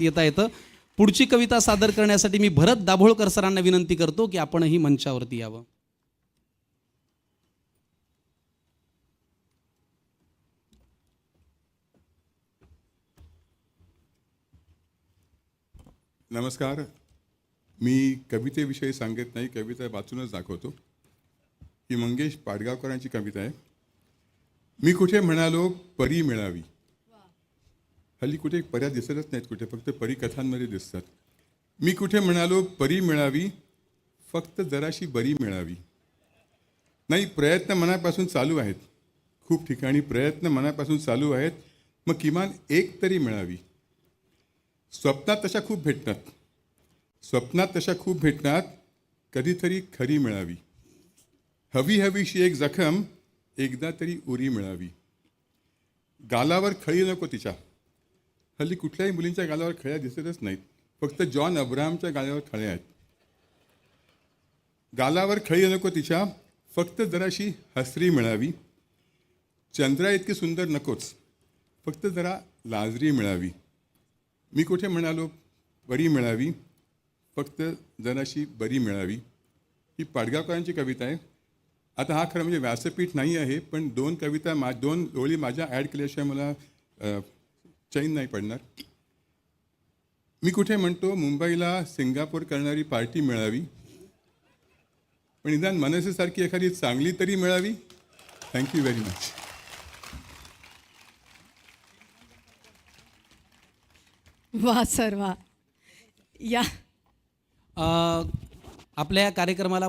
येता येतं. पुढची कविता सादर करण्यासाठी मी भरत दाभोळकर सरांना विनंती करतो की आपणही मंचावरती यावं. नमस्कार. मी कवितेविषयी सांगत नाही कविता वाचूनच दाखवतो. ही मंगेश पाडगावकरांची कविता आहे. मी कुठे म्हणालो परी मिळावी. हल्ली कुठे पर्या दिसतच नाहीत कुठे फक्त परी कथांमध्ये दिसतात. मी कुठे म्हणालो परी मिळावी फक्त जराशी बरी मिळावी. नाही प्रयत्न मनापासून चालू आहेत. खूप ठिकाणी प्रयत्न मनापासून चालू आहेत. मग किमान एक तरी मिळावी. स्वप्नात तशा खूप भेटतात. स्वप्नात तशा खूप भेटतात कधीतरी खरी मिळावी. हवी हवीशी एक जखम एकदा तरी उरी मिळावी. गालावर खळी नको तिच्या. हल्ली कुठल्याही मुलींच्या गालावर खळ्या दिसतच नाहीत. फक्त जॉन अब्राहमच्या गालावर खळ्या आहेत. गालावर खळी नको तिच्या. फक्त जराशी हसरी मिळावी. चंद्रा इतकी सुंदर नकोच. फक्त जरा लाजरी मिळावी. मी कुठे म्हणालो? बरी मिळावी. फक्त जराशी बरी मिळावी. ही पाडगावकरांची कविता आहे. आता हा खरं म्हणजे व्यासपीठ नाही आहे पण दोन कविता मा दोन ओळी माझ्या ॲड केल्याशिवाय मला चैन नाही पडणार. मी कुठे म्हणतो मुंबईला सिंगापूर करणारी पार्टी मिळावी? पण निदान मनसेसारखी एखादी चांगली तरी मिळावी? थँक्यू व्हेरी मच वा सर वा. या. अ, आपल्या या कार्यक्रमाला